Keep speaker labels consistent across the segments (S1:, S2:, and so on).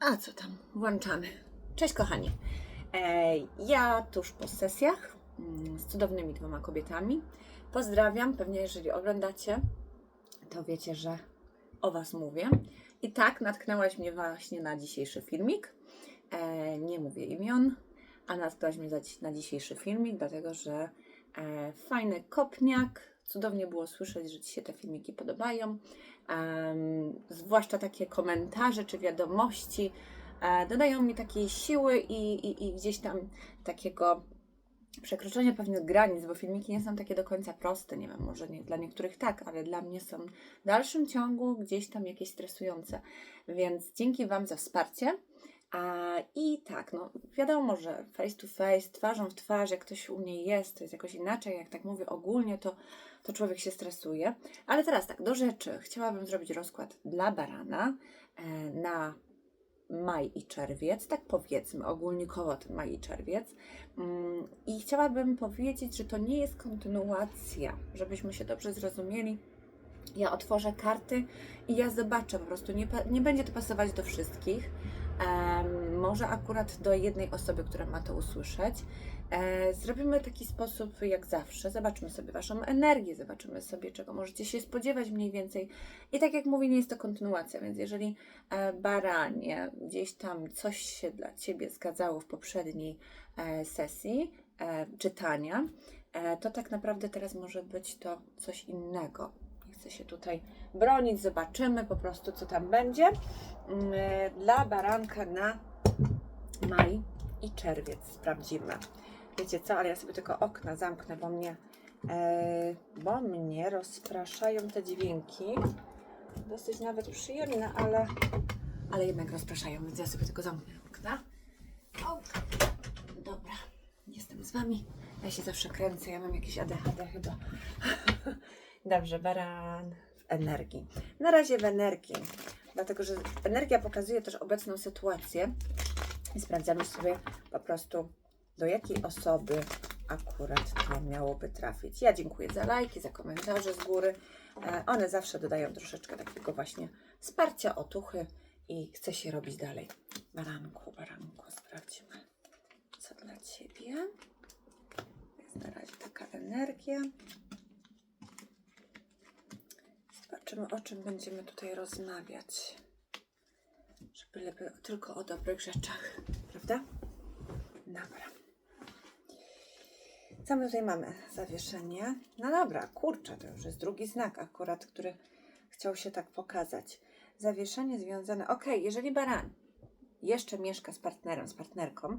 S1: A co tam? Włączamy. Cześć kochani. E, ja tuż po sesjach mm, z cudownymi dwoma kobietami. Pozdrawiam. Pewnie jeżeli oglądacie, to wiecie, że o Was mówię. I tak natknęłaś mnie właśnie na dzisiejszy filmik. E, nie mówię imion, a natknęłaś mnie na dzisiejszy filmik, dlatego że e, fajny kopniak. Cudownie było słyszeć, że Ci się te filmiki podobają. Zwłaszcza takie komentarze czy wiadomości e, dodają mi takiej siły i, i, i gdzieś tam takiego przekroczenia pewnych granic, bo filmiki nie są takie do końca proste. Nie wiem, może nie, dla niektórych tak, ale dla mnie są w dalszym ciągu gdzieś tam jakieś stresujące. Więc dzięki Wam za wsparcie. A, I tak, no wiadomo, że face to face, twarzą w twarz, jak ktoś u mnie jest, to jest jakoś inaczej. Jak tak mówię ogólnie, to, to człowiek się stresuje. Ale teraz tak, do rzeczy. Chciałabym zrobić rozkład dla barana e, na maj i czerwiec, tak powiedzmy, ogólnikowo ten maj i czerwiec. Mm, I chciałabym powiedzieć, że to nie jest kontynuacja, żebyśmy się dobrze zrozumieli. Ja otworzę karty i ja zobaczę po prostu, nie, nie będzie to pasować do wszystkich. Może akurat do jednej osoby, która ma to usłyszeć. E, zrobimy taki sposób jak zawsze. Zobaczymy sobie Waszą energię, zobaczymy sobie, czego możecie się spodziewać mniej więcej. I tak jak mówię, nie jest to kontynuacja, więc jeżeli e, baranie gdzieś tam coś się dla Ciebie zgadzało w poprzedniej e, sesji czytania, to tak naprawdę teraz może być to coś innego. Chcę się tutaj bronić, zobaczymy po prostu, co tam będzie. Mm, e, Dla baranka na maj i czerwiec sprawdzimy. Wiecie co, ale ja sobie tylko okna zamknę, bo mnie, e, bo mnie rozpraszają te dźwięki. Dosyć nawet przyjemne, ale, ale jednak rozpraszają, więc ja sobie tylko zamknę okna. O, dobra, jestem z Wami. Ja się zawsze kręcę, ja mam jakieś ADHD chyba. Dobrze, baran w energii. Na razie w energii, dlatego że energia pokazuje też obecną sytuację i sprawdzamy sobie po prostu, do jakiej osoby akurat to miałoby trafić. Ja dziękuję za lajki, za komentarze z góry. E, One zawsze dodają troszeczkę takiego właśnie wsparcia, otuchy i chce się robić dalej. Baranku, baranku, sprawdźmy, co dla Ciebie. Jest na razie taka energia. Zobaczymy, o czym będziemy tutaj rozmawiać. Żeby lepiej tylko o dobrych rzeczach, prawda? Dobra. Co my tutaj mamy? Zawieszenie. No dobra, kurczę, to już jest drugi znak akurat, który chciał się tak pokazać. Zawieszenie związane. Ok, jeżeli baran jeszcze mieszka z partnerem, z partnerką,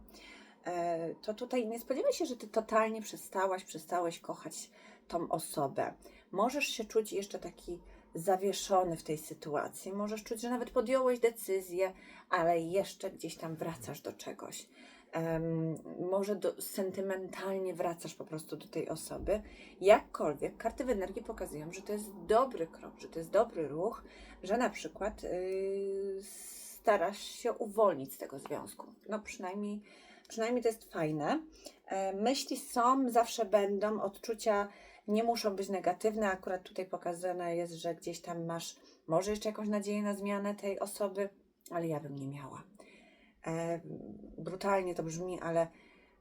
S1: e, to tutaj nie spodziewaj się, że ty totalnie przestałaś, przestałeś kochać tą osobę. Możesz się czuć jeszcze taki zawieszony w tej sytuacji. Możesz czuć, że nawet podjąłeś decyzję, ale jeszcze gdzieś tam wracasz do czegoś. Em, może do, sentymentalnie wracasz po prostu do tej osoby. Jakkolwiek karty w energii pokazują, że to jest dobry krok, że to jest dobry ruch, że na przykład yy, starasz się uwolnić z tego związku. No przynajmniej, przynajmniej to jest fajne. E, myśli są, zawsze będą, odczucia nie muszą być negatywne. Akurat tutaj pokazane jest, że gdzieś tam masz może jeszcze jakąś nadzieję na zmianę tej osoby, ale ja bym nie miała. E, brutalnie to brzmi, ale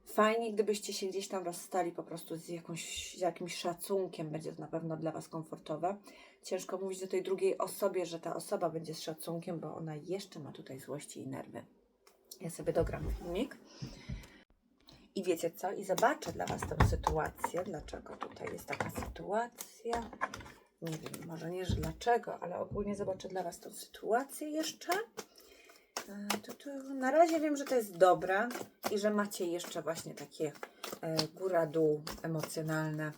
S1: fajnie, gdybyście się gdzieś tam rozstali po prostu z, jakąś, z jakimś szacunkiem, będzie to na pewno dla Was komfortowe. Ciężko mówić do tej drugiej osobie, że ta osoba będzie z szacunkiem, bo ona jeszcze ma tutaj złości i nerwy. Ja sobie dogram filmik. I wiecie co? I zobaczę dla Was tę sytuację. Dlaczego tutaj jest taka sytuacja? Nie wiem, może nie, że dlaczego, ale ogólnie zobaczę dla Was tę sytuację jeszcze. E, tu. Na razie wiem, że to jest dobra i że macie jeszcze właśnie takie e, góra-dół emocjonalne.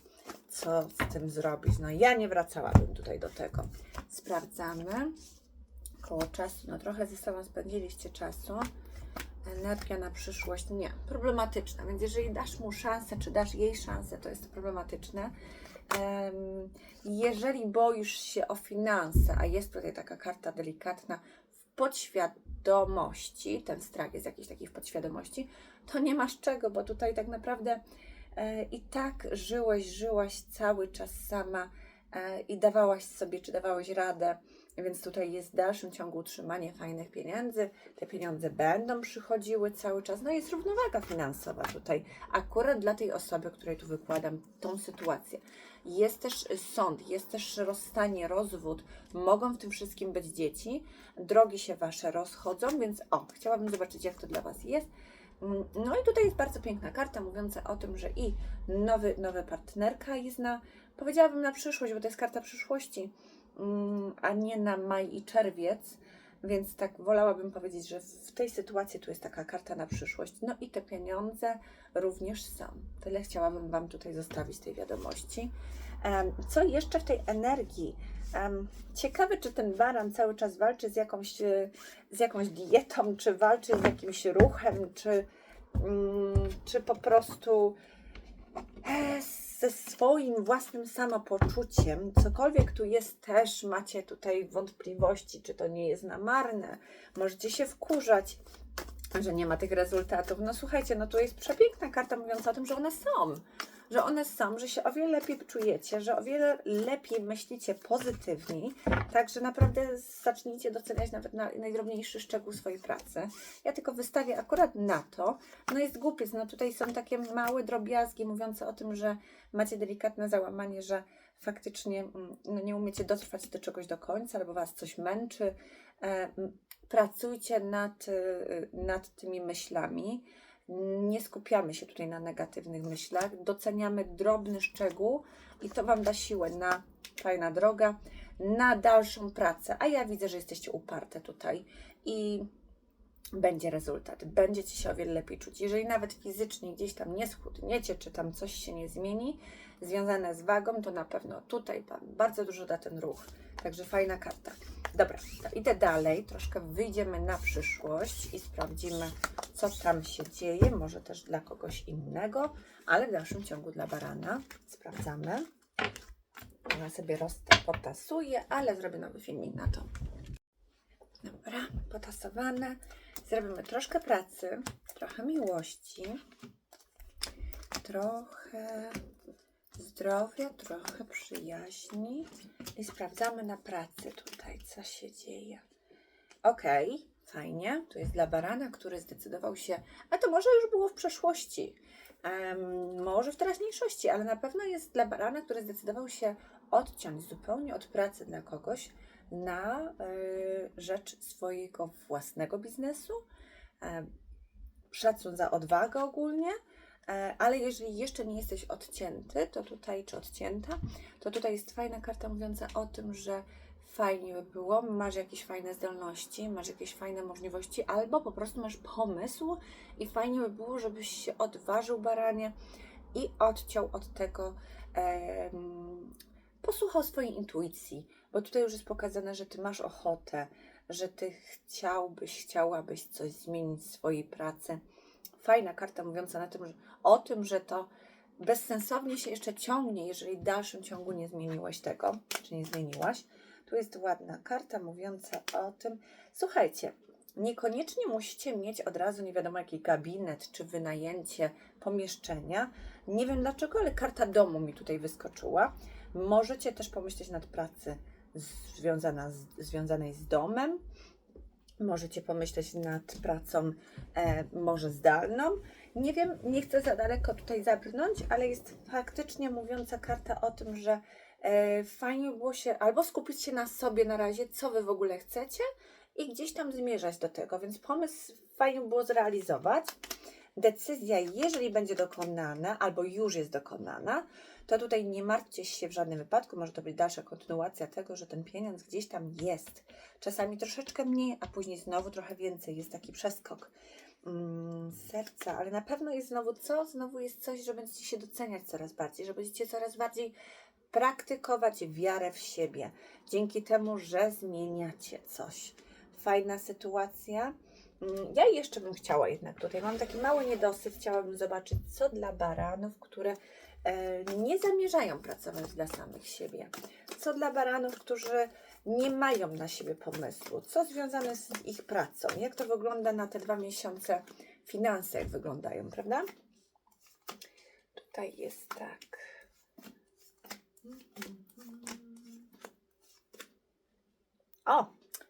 S1: Co z tym zrobić? No ja nie wracałabym tutaj do tego. Sprawdzamy. Koło czasu. No trochę ze sobą spędziliście czasu. Energia na przyszłość nie. Problematyczna, więc jeżeli dasz mu szansę, czy dasz jej szansę, to jest problematyczne. Em, jeżeli boisz się o finanse, a jest tutaj taka karta delikatna w podświadomości, ten strach jest jakiś taki w podświadomości, to nie masz czego, bo tutaj tak naprawdę e, i tak żyłeś, żyłaś cały czas sama e, i dawałaś sobie, czy dawałeś radę, więc tutaj jest w dalszym ciągu utrzymanie fajnych pieniędzy. Te pieniądze będą przychodziły cały czas. No jest równowaga finansowa tutaj, akurat dla tej osoby, której tu wykładam tą sytuację. Jest też sąd, jest też rozstanie, rozwód. Mogą w tym wszystkim być dzieci. Drogi się wasze rozchodzą, więc o, chciałabym zobaczyć, jak to dla was jest. No i tutaj jest bardzo piękna karta mówiąca o tym, że i nowy, nowa partnerka jest na, powiedziałabym na przyszłość, bo to jest karta przyszłości, a nie na maj i czerwiec, więc tak wolałabym powiedzieć, że w tej sytuacji tu jest taka karta na przyszłość. No i te pieniądze również są. Tyle chciałabym Wam tutaj zostawić tej wiadomości. Co jeszcze w tej energii? Ciekawe, czy ten baran cały czas walczy z jakąś, e, z jakąś dietą, czy walczy z jakimś ruchem, czy, mm, czy po prostu e, ze swoim własnym samopoczuciem. Cokolwiek tu jest, też macie tutaj wątpliwości, czy to nie jest na marne. Możecie się wkurzać, że nie ma tych rezultatów. No słuchajcie, no tu jest przepiękna karta mówiąca o tym, że one są. Że one są, że się o wiele lepiej czujecie, że o wiele lepiej myślicie pozytywni, także naprawdę zacznijcie doceniać nawet na najdrobniejszy szczegół swojej pracy. Ja tylko wystawię akurat na to. No jest głupiec, no tutaj są takie małe drobiazgi mówiące o tym, że macie delikatne załamanie, że faktycznie mm, no, nie umiecie dotrwać do czegoś do końca, albo was coś męczy. E, Pracujcie nad, y, nad tymi myślami. Nie skupiamy się tutaj na negatywnych myślach, doceniamy drobny szczegół i to Wam da siłę na fajna droga, na dalszą pracę. A ja widzę, że jesteście uparte tutaj i będzie rezultat. Będziecie się o wiele lepiej czuć. Jeżeli nawet fizycznie gdzieś tam nie schudniecie, czy tam coś się nie zmieni, związane z wagą, to na pewno tutaj Pan bardzo dużo da ten ruch. Także fajna karta. Dobra, idę dalej. Troszkę wyjdziemy na przyszłość i sprawdzimy, co tam się dzieje. Może też dla kogoś innego, ale w dalszym ciągu dla barana. Sprawdzamy. Ona sobie potasuje, ale zrobię nowy filmik na to. Dobra, potasowane. Zrobimy troszkę pracy, trochę miłości, trochę zdrowia, trochę przyjaźni i sprawdzamy na pracy tutaj, co się dzieje. Okej, fajnie. Tu jest dla barana, który zdecydował się, a to może już było w przeszłości, em, może w teraźniejszości, ale na pewno jest dla barana, który zdecydował się odciąć zupełnie od pracy dla kogoś na y, rzecz swojego własnego biznesu. E, szacun za odwagę ogólnie, ale jeżeli jeszcze nie jesteś odcięty, to tutaj, czy odcięta, to tutaj jest fajna karta mówiąca o tym, że fajnie by było, masz jakieś fajne zdolności, masz jakieś fajne możliwości, albo po prostu masz pomysł i fajnie by było, żebyś się odważył, baranie, i odciął od tego, em, posłuchał swojej intuicji, bo tutaj już jest pokazane, że ty masz ochotę, że ty chciałbyś, chciałabyś coś zmienić w swojej pracy. Fajna karta mówiąca na tym, że, o tym, że to bezsensownie się jeszcze ciągnie, jeżeli w dalszym ciągu nie zmieniłeś tego, czy nie zmieniłaś. Tu jest ładna karta mówiąca o tym. Słuchajcie, niekoniecznie musicie mieć od razu nie wiadomo jaki gabinet czy wynajęcie pomieszczenia. Nie wiem dlaczego, ale karta domu mi tutaj wyskoczyła. Możecie też pomyśleć nad pracy związana z, związanej z domem. Możecie pomyśleć nad pracą e, może zdalną. Nie wiem, nie chcę za daleko tutaj zabrnąć, ale jest faktycznie mówiąca karta o tym, że e, fajnie było się albo skupić się na sobie na razie, co wy w ogóle chcecie i gdzieś tam zmierzać do tego, więc pomysł fajnie było zrealizować. Decyzja, jeżeli będzie dokonana albo już jest dokonana, to tutaj nie martwcie się w żadnym wypadku. Może to być dalsza kontynuacja tego, że ten pieniądz gdzieś tam jest. Czasami troszeczkę mniej, a później znowu trochę więcej. Jest taki przeskok mm, serca, ale na pewno jest znowu co? Znowu jest coś, że będziecie się doceniać coraz bardziej, że będziecie coraz bardziej praktykować wiarę w siebie. Dzięki temu, że zmieniacie coś. Fajna sytuacja. Mm, Ja jeszcze bym chciała jednak tutaj, mam taki mały niedosyt, chciałabym zobaczyć, co dla baranów, które nie zamierzają pracować dla samych siebie. Co dla baranów, którzy nie mają na siebie pomysłu. Co związane z ich pracą. Jak to wygląda na te dwa miesiące finanse, jak wyglądają, prawda? Tutaj jest tak. O,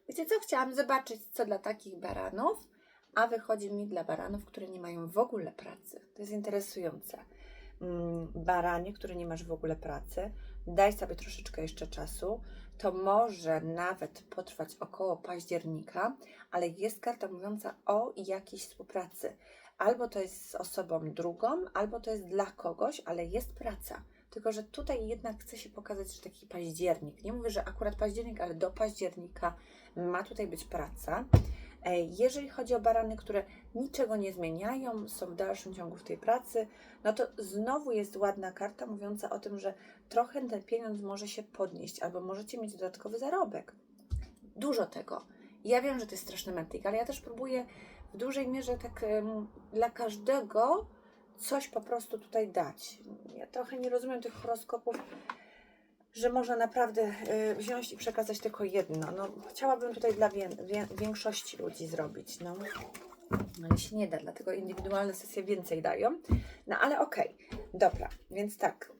S1: wiecie co? Chciałam zobaczyć, co dla takich baranów, a wychodzi mi dla baranów, które nie mają w ogóle pracy. To jest interesujące. Mm, Baranie, które nie masz w ogóle pracy, daj sobie troszeczkę jeszcze czasu. To może nawet potrwać około października, ale jest karta mówiąca o jakiejś współpracy. Albo to jest z osobą drugą, albo to jest dla kogoś, ale jest praca. Tylko, że tutaj jednak chce się pokazać, że taki październik. Nie mówię, że akurat październik, ale do października ma tutaj być praca. Jeżeli chodzi o barany, które niczego nie zmieniają, są w dalszym ciągu w tej pracy, no to znowu jest ładna karta mówiąca o tym, że trochę ten pieniądz może się podnieść, albo możecie mieć dodatkowy zarobek. Dużo tego. Ja wiem, że to jest straszny mętlik, ale ja też próbuję w dużej mierze tak em, dla każdego coś po prostu tutaj dać. Ja trochę nie rozumiem tych horoskopów, że można naprawdę y, wziąć i przekazać tylko jedno. No, chciałabym tutaj dla wię, wię, większości ludzi zrobić. No. no ale się nie da, dlatego indywidualne sesje więcej dają. No ale okej, dobra, więc tak.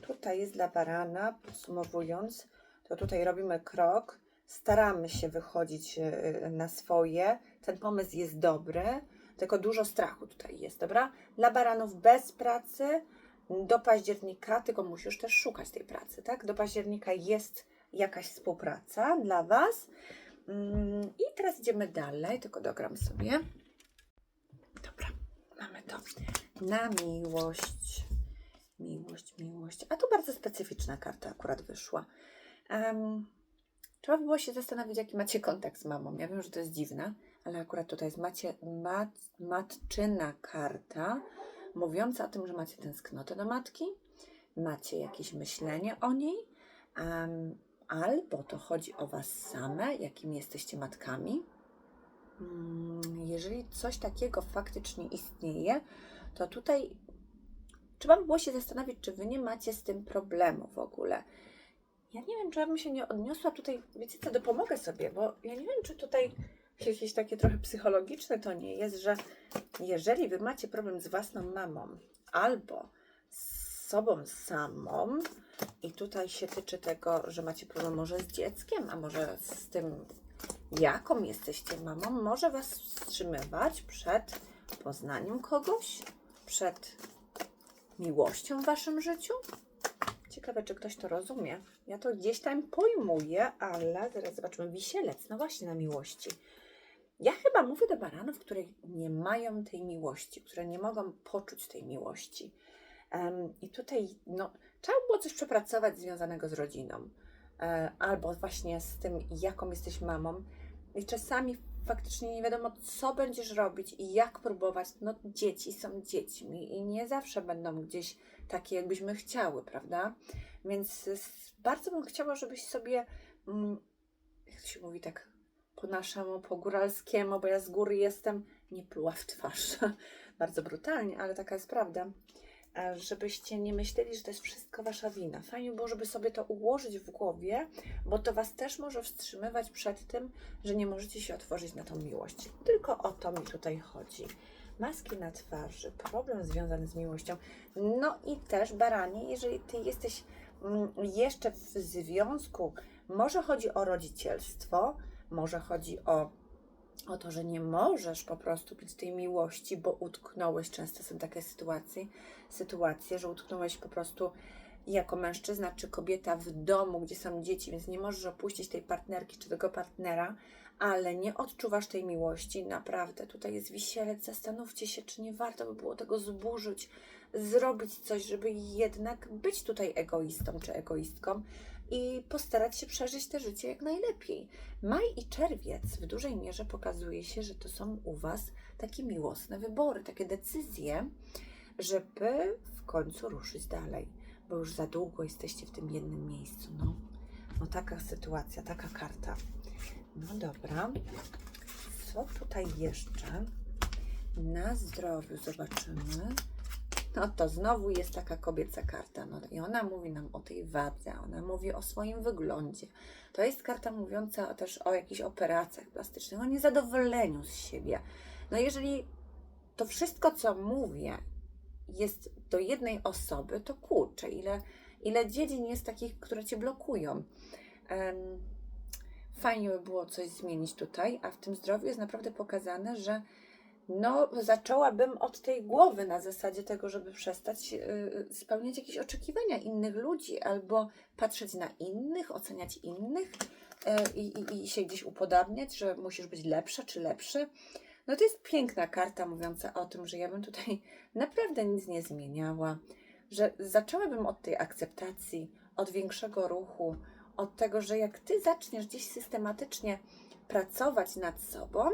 S1: Tutaj jest dla barana, podsumowując, to tutaj robimy krok, staramy się wychodzić y, na swoje. Ten pomysł jest dobry, tylko dużo strachu tutaj jest, dobra? Dla baranów bez pracy do października, tylko musisz też szukać tej pracy, tak? Do października jest jakaś współpraca dla Was. Mm, I teraz idziemy dalej, tylko dogram sobie. Dobra, mamy to. Na miłość. Miłość, miłość. A tu bardzo specyficzna karta akurat wyszła. Em, trzeba by było się zastanowić, jaki macie kontakt z mamą. Ja wiem, że to jest dziwne, ale akurat tutaj jest macie, mat, matczyna karta, mówiąca o tym, że macie tęsknotę do matki, macie jakieś myślenie o niej, em, albo to chodzi o Was same, jakimi jesteście matkami. Mm, Jeżeli coś takiego faktycznie istnieje, to tutaj trzeba by było się zastanowić, czy Wy nie macie z tym problemu w ogóle. Ja nie wiem, czy ja bym się nie odniosła tutaj, wiecie co, dopomogę sobie, bo ja nie wiem, czy tutaj jakieś takie trochę psychologiczne to nie jest, że jeżeli Wy macie problem z własną mamą albo z sobą samą i tutaj się tyczy tego, że macie problem może z dzieckiem, a może z tym, jaką jesteście mamą, może Was wstrzymywać przed poznaniem kogoś, przed miłością w Waszym życiu. Ciekawe, czy ktoś to rozumie. Ja to gdzieś tam pojmuję, ale zaraz zobaczymy. Wisielec, no właśnie na miłości. Chyba mówię do baranów, które nie mają tej miłości, które nie mogą poczuć tej miłości. Em, I tutaj no, trzeba było coś przepracować związanego z rodziną, e, albo właśnie z tym, jaką jesteś mamą. I czasami faktycznie nie wiadomo, co będziesz robić i jak próbować. No, dzieci są dziećmi i nie zawsze będą gdzieś takie, jakbyśmy chciały, prawda? Więc s- bardzo bym chciała, żebyś sobie, mm, jak to się mówi tak po naszemu, po góralskiemu, bo ja z góry jestem, nie pluła w twarz. bardzo brutalnie, ale taka jest prawda. E, Żebyście nie myśleli, że to jest wszystko wasza wina. Fajnie było, żeby sobie to ułożyć w głowie, bo to was też może wstrzymywać przed tym, że nie możecie się otworzyć na tą miłość. Tylko o to mi tutaj chodzi. Maski na twarzy, problem związany z miłością. No i też baranie, jeżeli ty jesteś mm, jeszcze w związku, może chodzi o rodzicielstwo, może chodzi o, o to, że nie możesz po prostu pić tej miłości, bo utknąłeś, często są takie sytuacje, sytuacje, że utknąłeś po prostu jako mężczyzna czy kobieta w domu, gdzie są dzieci, więc nie możesz opuścić tej partnerki czy tego partnera, ale nie odczuwasz tej miłości, naprawdę. Tutaj jest wisielec, zastanówcie się, czy nie warto by było tego zburzyć, zrobić coś, żeby jednak być tutaj egoistą czy egoistką i postarać się przeżyć te życie jak najlepiej. Maj i czerwiec w dużej mierze pokazuje się, że to są u Was takie miłosne wybory, takie decyzje, żeby w końcu ruszyć dalej, bo już za długo jesteście w tym jednym miejscu. No, no taka sytuacja, taka karta. No dobra. Co tutaj jeszcze? Na zdrowiu zobaczymy. No to znowu jest taka kobieca karta. No i ona mówi nam o tej wadze, ona mówi o swoim wyglądzie. To jest karta mówiąca też o jakichś operacjach plastycznych, o niezadowoleniu z siebie. No jeżeli to wszystko, co mówię, jest do jednej osoby, to kurczę, ile, ile dziedzin jest takich, które cię blokują. Em, fajnie by było coś zmienić tutaj, a w tym zdrowiu jest naprawdę pokazane, że no, zaczęłabym od tej głowy na zasadzie tego, żeby przestać yy, spełniać jakieś oczekiwania innych ludzi albo patrzeć na innych, oceniać innych yy, i, i, się gdzieś upodabniać, że musisz być lepsza czy lepszy. No to jest piękna karta mówiąca o tym, że ja bym tutaj naprawdę nic nie zmieniała, że zaczęłabym od tej akceptacji, od większego ruchu, od tego, że jak ty zaczniesz gdzieś systematycznie pracować nad sobą,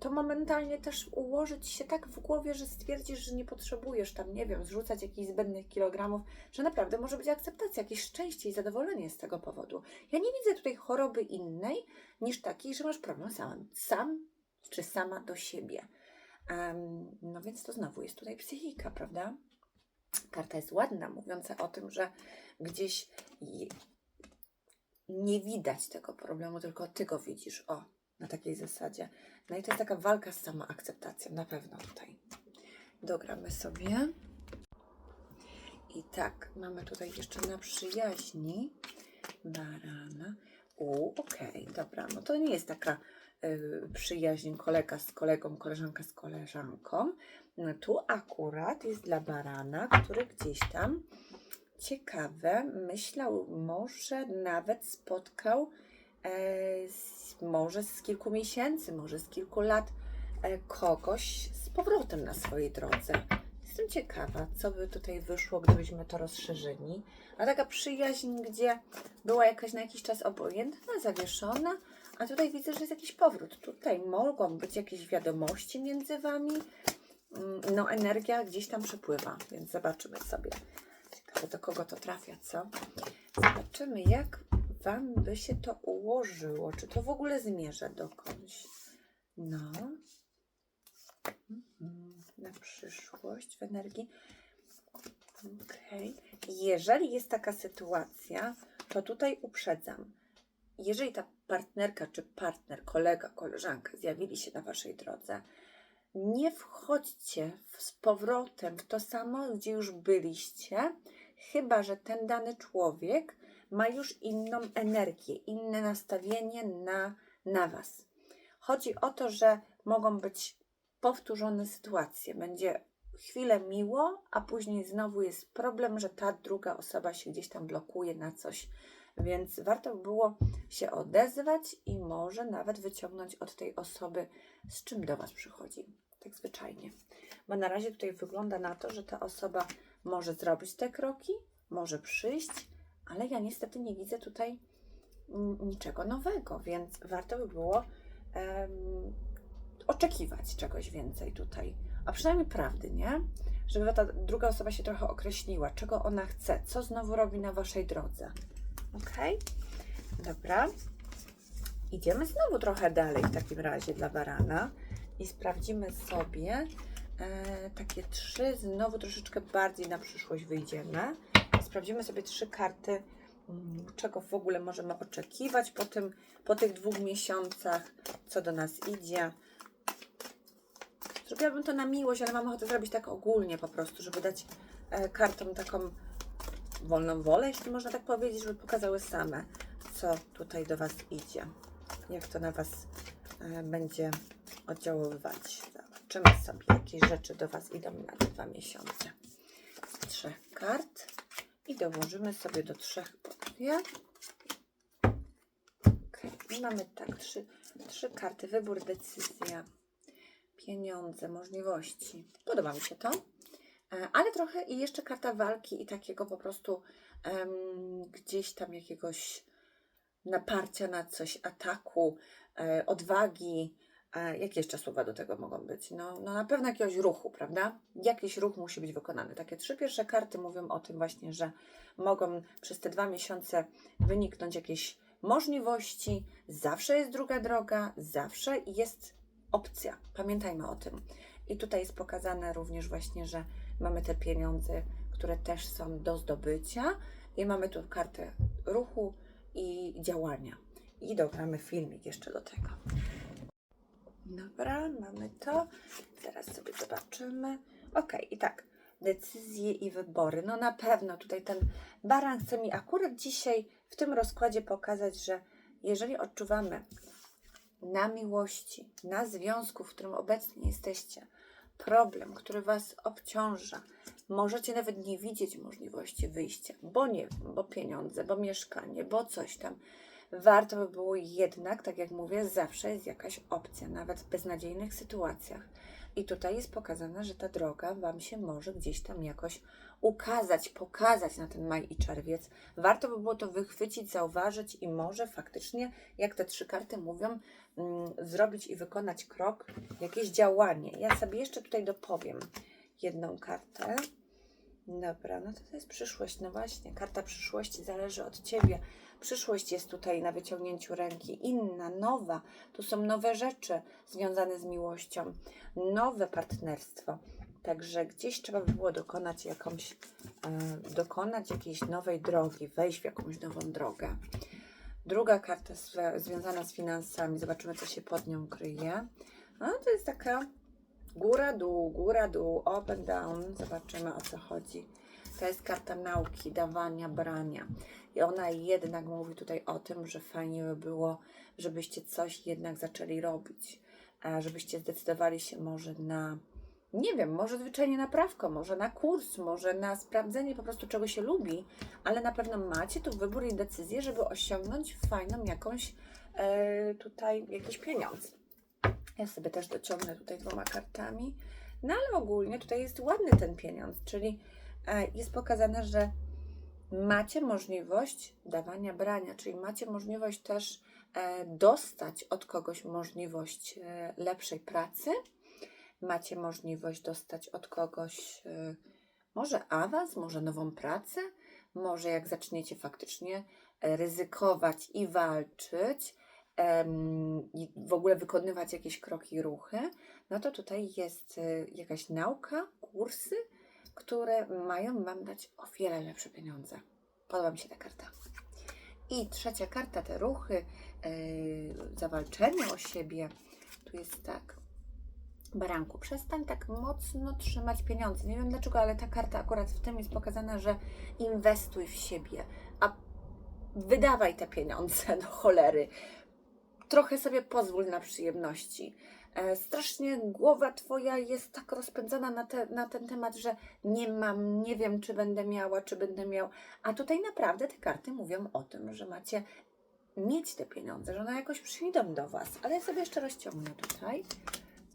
S1: to momentalnie też ułożyć się tak w głowie, że stwierdzisz, że nie potrzebujesz tam, nie wiem, zrzucać jakichś zbędnych kilogramów, że naprawdę może być akceptacja, jakieś szczęście i zadowolenie z tego powodu. Ja nie widzę tutaj choroby innej niż takiej, że masz problem sam, sam czy sama do siebie. Em, no więc to znowu jest tutaj psychika, prawda? Karta jest ładna, mówiąca o tym, że gdzieś nie widać tego problemu, tylko ty go widzisz. O, na takiej zasadzie. No i to jest taka walka z samoakceptacją, na pewno tutaj. Dogramy sobie. I tak, mamy tutaj jeszcze na przyjaźni barana. U, okej, dobra, no to nie jest taka y, przyjaźń kolega z kolegą, koleżanka z koleżanką. No tu akurat jest dla barana, który gdzieś tam ciekawe, myślał, może nawet spotkał z, może z kilku miesięcy, może z kilku lat e, kogoś z powrotem na swojej drodze. Jestem ciekawa, co by tutaj wyszło, gdybyśmy to rozszerzyli. A taka przyjaźń, gdzie była jakaś na jakiś czas obojętna, zawieszona, a tutaj widzę, że jest jakiś powrót. Tutaj mogą być jakieś wiadomości między Wami. Mm, No, energia gdzieś tam przepływa, więc zobaczymy sobie. Ciekawe, do kogo to trafia, co? Zobaczymy, jak Wam by się to ułożyło. Czy to w ogóle zmierza dokądś? No. Mhm. Na przyszłość w energii. Okej. Jeżeli jest taka sytuacja, to tutaj uprzedzam. Jeżeli ta partnerka czy partner, kolega, koleżanka zjawili się na Waszej drodze, nie wchodźcie z powrotem w to samo, gdzie już byliście, chyba że ten dany człowiek ma już inną energię, inne nastawienie na, na Was. Chodzi o to, że mogą być powtórzone sytuacje. Będzie chwilę miło, a później znowu jest problem, że ta druga osoba się gdzieś tam blokuje na coś. Więc warto by było się odezwać i może nawet wyciągnąć od tej osoby, z czym do Was przychodzi. Tak zwyczajnie. Bo na razie tutaj wygląda na to, że ta osoba może zrobić te kroki, może przyjść, ale ja niestety nie widzę tutaj niczego nowego, więc warto by było em, oczekiwać czegoś więcej tutaj. A przynajmniej prawdy, nie? Żeby ta druga osoba się trochę określiła, czego ona chce, co znowu robi na waszej drodze. Ok? Dobra. Idziemy znowu trochę dalej w takim razie dla barana i sprawdzimy sobie e, takie trzy, znowu troszeczkę bardziej na przyszłość wyjdziemy. Sprawdzimy sobie trzy karty, mm, czego w ogóle możemy oczekiwać po, tym, po tych dwóch miesiącach, co do nas idzie. Zrobiłabym to na miłość, ale mam ochotę zrobić tak ogólnie po prostu, żeby dać e, kartom taką wolną wolę, jeśli można tak powiedzieć, żeby pokazały same, co tutaj do Was idzie. Jak to na Was e, będzie oddziaływać. Zobaczymy sobie, jakie rzeczy do Was idą na te dwa miesiące. Trzech kart i dołożymy sobie do trzech po dwie. Okay. Mamy tak, trzy, trzy karty. Wybór, decyzja, pieniądze, możliwości. Podoba mi się to. E, Ale trochę i jeszcze karta walki i takiego po prostu em, gdzieś tam jakiegoś naparcia na coś, ataku, e, odwagi. Jakie jeszcze słowa do tego mogą być? No, no na pewno jakiegoś ruchu, prawda? Jakiś ruch musi być wykonany. Takie trzy pierwsze karty mówią o tym właśnie, że mogą przez te dwa miesiące wyniknąć jakieś możliwości. Zawsze jest druga droga, zawsze jest opcja. Pamiętajmy o tym. I tutaj jest pokazane również właśnie, że mamy te pieniądze, które też są do zdobycia. I mamy tu kartę ruchu i działania. I dogramy filmik jeszcze do tego. Dobra, mamy to. Teraz sobie zobaczymy. Ok, i tak. Decyzje i wybory. No na pewno tutaj ten baran chce mi akurat dzisiaj w tym rozkładzie pokazać, że Jeżeli odczuwamy na miłości, na związku, w którym obecnie jesteście, problem, który Was obciąża, możecie nawet nie widzieć możliwości wyjścia, bo nie bo pieniądze, bo mieszkanie, bo coś tam. Warto by było jednak, tak jak mówię, zawsze jest jakaś opcja, nawet w beznadziejnych sytuacjach. I tutaj jest pokazane, że ta droga Wam się może gdzieś tam jakoś ukazać, pokazać na ten maj i czerwiec. Warto by było to wychwycić, zauważyć i może faktycznie, jak te trzy karty mówią, mm, zrobić i wykonać krok, jakieś działanie. Ja sobie jeszcze tutaj dopowiem jedną kartę. Dobra, no to to jest przyszłość. No właśnie, karta przyszłości zależy od Ciebie. Przyszłość jest tutaj na wyciągnięciu ręki, inna, nowa. Tu są nowe rzeczy związane z miłością, nowe partnerstwo. Także gdzieś trzeba by było dokonać jakąś, e, dokonać jakiejś nowej drogi, wejść w jakąś nową drogę. Druga karta związana z finansami. Zobaczymy, co się pod nią kryje. No, to jest taka góra, dół, góra, dół, up and down. Zobaczymy, o co chodzi. To jest karta nauki, dawania, brania. I ona jednak mówi tutaj o tym, że fajnie by było, żebyście coś jednak zaczęli robić. Żebyście zdecydowali się może na, nie wiem, może zwyczajnie na prawko, może na kurs, może na sprawdzenie po prostu czego się lubi, ale na pewno macie tu wybór i decyzję, żeby osiągnąć fajną jakąś e, tutaj jakiś pieniądz. Ja sobie też dociągnę tutaj dwoma kartami. No ale ogólnie tutaj jest ładny ten pieniądz, czyli e, jest pokazane, że macie możliwość dawania brania, czyli macie możliwość też e, dostać od kogoś możliwość e, lepszej pracy, macie możliwość dostać od kogoś może awans, może nową pracę, może jak zaczniecie faktycznie ryzykować i walczyć, i w ogóle wykonywać jakieś kroki ruchy, no to tutaj jest e, jakaś nauka, kursy, które mają Wam dać o wiele lepsze pieniądze. Podoba mi się ta karta. I trzecia karta, te ruchy, yy, zawalczenie o siebie. Tu jest tak. Baranku, przestań tak mocno trzymać pieniądze. Nie wiem dlaczego, ale ta karta akurat w tym jest pokazana, że inwestuj w siebie, a wydawaj te pieniądze do cholery. Trochę sobie pozwól na przyjemności. E, strasznie głowa Twoja jest tak rozpędzona na, te, na ten temat, że nie mam, nie wiem, czy będę miała, czy będę miał. A tutaj naprawdę te karty mówią o tym, że macie mieć te pieniądze, że one jakoś przyjdą do Was. Ale ja sobie jeszcze rozciągnę tutaj.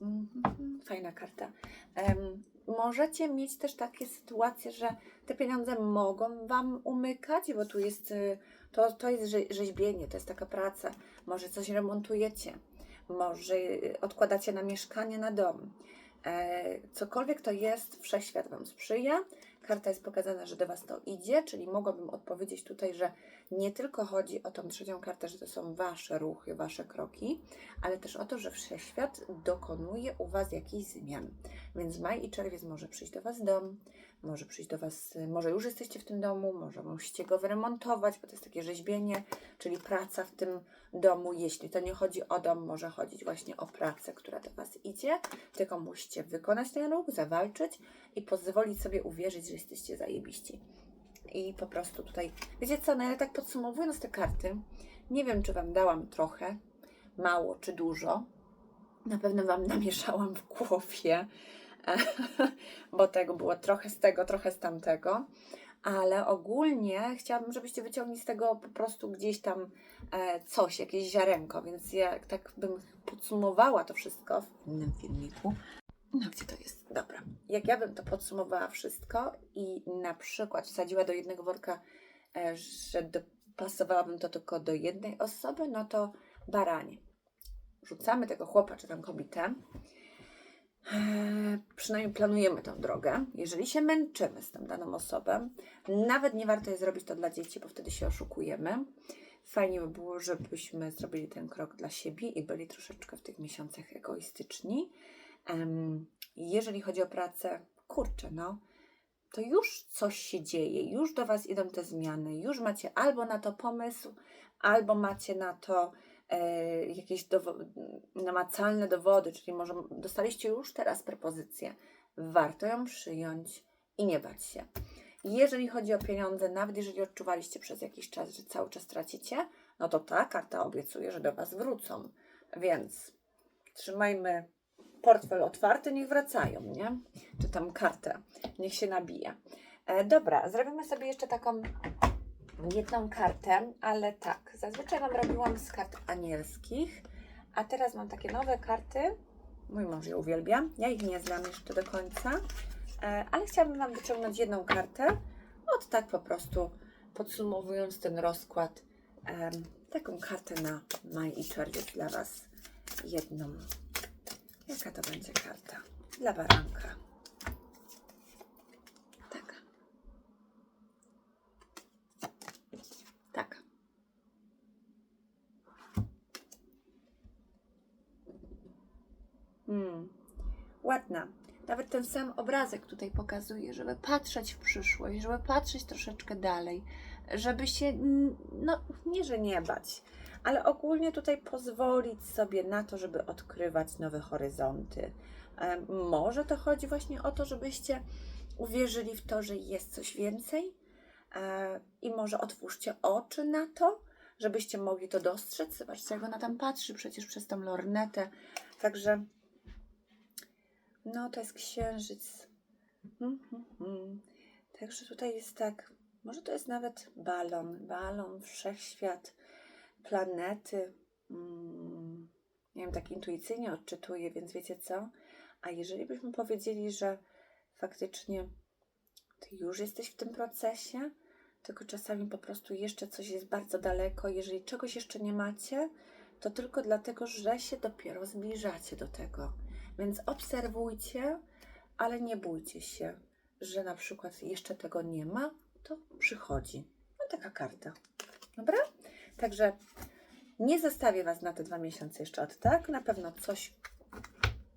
S1: Mhm, Fajna karta. Możecie mieć też takie sytuacje, że te pieniądze mogą Wam umykać, bo tu jest, y, to, to jest rze- rzeźbienie, to jest taka praca. Może coś remontujecie, może y, odkładacie na mieszkanie, na dom. E, cokolwiek to jest, wszechświat Wam sprzyja. Karta jest pokazana, że do Was to idzie, czyli mogłabym odpowiedzieć tutaj, że nie tylko chodzi o tą trzecią kartę, że to są Wasze ruchy, Wasze kroki, ale też o to, że wszechświat dokonuje u Was jakichś zmian. Więc maj i czerwiec może przyjść do Was dom, może przyjść do Was, może już jesteście w tym domu, może musicie go wyremontować, bo to jest takie rzeźbienie, czyli praca w tym domu. Jeśli to nie chodzi o dom, może chodzić właśnie o pracę, która do Was idzie, tylko musicie wykonać ten ruch, zawalczyć i pozwolić sobie uwierzyć, że jesteście zajebiści. I po prostu tutaj, wiecie co, no ja tak podsumowując te karty, nie wiem, czy Wam dałam trochę, mało czy dużo. Na pewno Wam namieszałam w głowie, bo tego było trochę z tego, trochę z tamtego. Ale ogólnie chciałabym, żebyście wyciągnęli z tego po prostu gdzieś tam e, coś, jakieś ziarenko. Więc ja tak bym podsumowała to wszystko w innym filmiku. No, gdzie to jest? Dobra. Jak ja bym to podsumowała wszystko i na przykład wsadziła do jednego worka, e, że dopasowałabym to tylko do jednej osoby, no to baranie. Rzucamy tego chłopa czy tam kobietę. E, przynajmniej planujemy tę drogę. Jeżeli się męczymy z tą daną osobą, nawet nie warto jest zrobić to dla dzieci, bo wtedy się oszukujemy. Fajnie by było, żebyśmy zrobili ten krok dla siebie i byli troszeczkę w tych miesiącach egoistyczni. Jeżeli chodzi o pracę, kurczę, no, to już coś się dzieje, już do Was idą te zmiany, już macie albo na to pomysł, albo macie na to jakieś dowo- namacalne dowody, czyli może dostaliście już teraz propozycję. Warto ją przyjąć i nie bać się. Jeżeli chodzi o pieniądze, nawet jeżeli odczuwaliście przez jakiś czas, że cały czas tracicie, no to ta karta obiecuje, że do Was wrócą. Więc trzymajmy portfel otwarty, niech wracają, nie? Czy tam kartę, niech się nabija. E, dobra, zrobimy sobie jeszcze taką jedną kartę, ale tak, zazwyczaj Wam robiłam z kart anielskich, a teraz mam takie nowe karty. Mój mąż je uwielbia, ja ich nie znam jeszcze do końca, e, ale chciałabym Wam wyciągnąć jedną kartę, od tak po prostu podsumowując ten rozkład, taką kartę na maj i czerwiec dla Was, jedną. Jaka to będzie karta? Dla baranka. Taka. Taka. Hmm. Ładna. Nawet ten sam obrazek tutaj pokazuje, żeby patrzeć w przyszłość, żeby patrzeć troszeczkę dalej, żeby się, no nie, że nie bać, ale ogólnie tutaj pozwolić sobie na to, żeby odkrywać nowe horyzonty. Może to chodzi właśnie o to, żebyście uwierzyli w to, że jest coś więcej e, i może otwórzcie oczy na to, żebyście mogli to dostrzec. Zobaczcie, jak ona tam patrzy przecież przez tą lornetę. Także no, to jest księżyc. Mhm, mhm. Także tutaj jest tak, może to jest nawet balon, balon, wszechświat, planety. Mm, nie wiem, tak intuicyjnie odczytuję, więc wiecie co? A jeżeli byśmy powiedzieli, że faktycznie ty już jesteś w tym procesie, tylko czasami po prostu jeszcze coś jest bardzo daleko, jeżeli czegoś jeszcze nie macie, to tylko dlatego, że się dopiero zbliżacie do tego. Więc obserwujcie, ale nie bójcie się, że na przykład jeszcze tego nie ma, to przychodzi. No taka karta. Dobra? Także nie zostawię Was na te dwa miesiące jeszcze od tak. Na pewno coś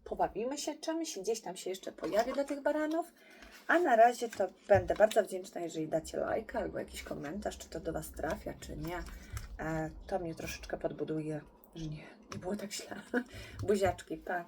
S1: pobawimy się czymś, gdzieś tam się jeszcze pojawi dla tych baranów. A na razie to będę bardzo wdzięczna, jeżeli dacie lajka albo jakiś komentarz, czy to do Was trafia, czy nie. E, to mnie troszeczkę podbuduje, że nie, nie było tak źle. Buziaczki, pa.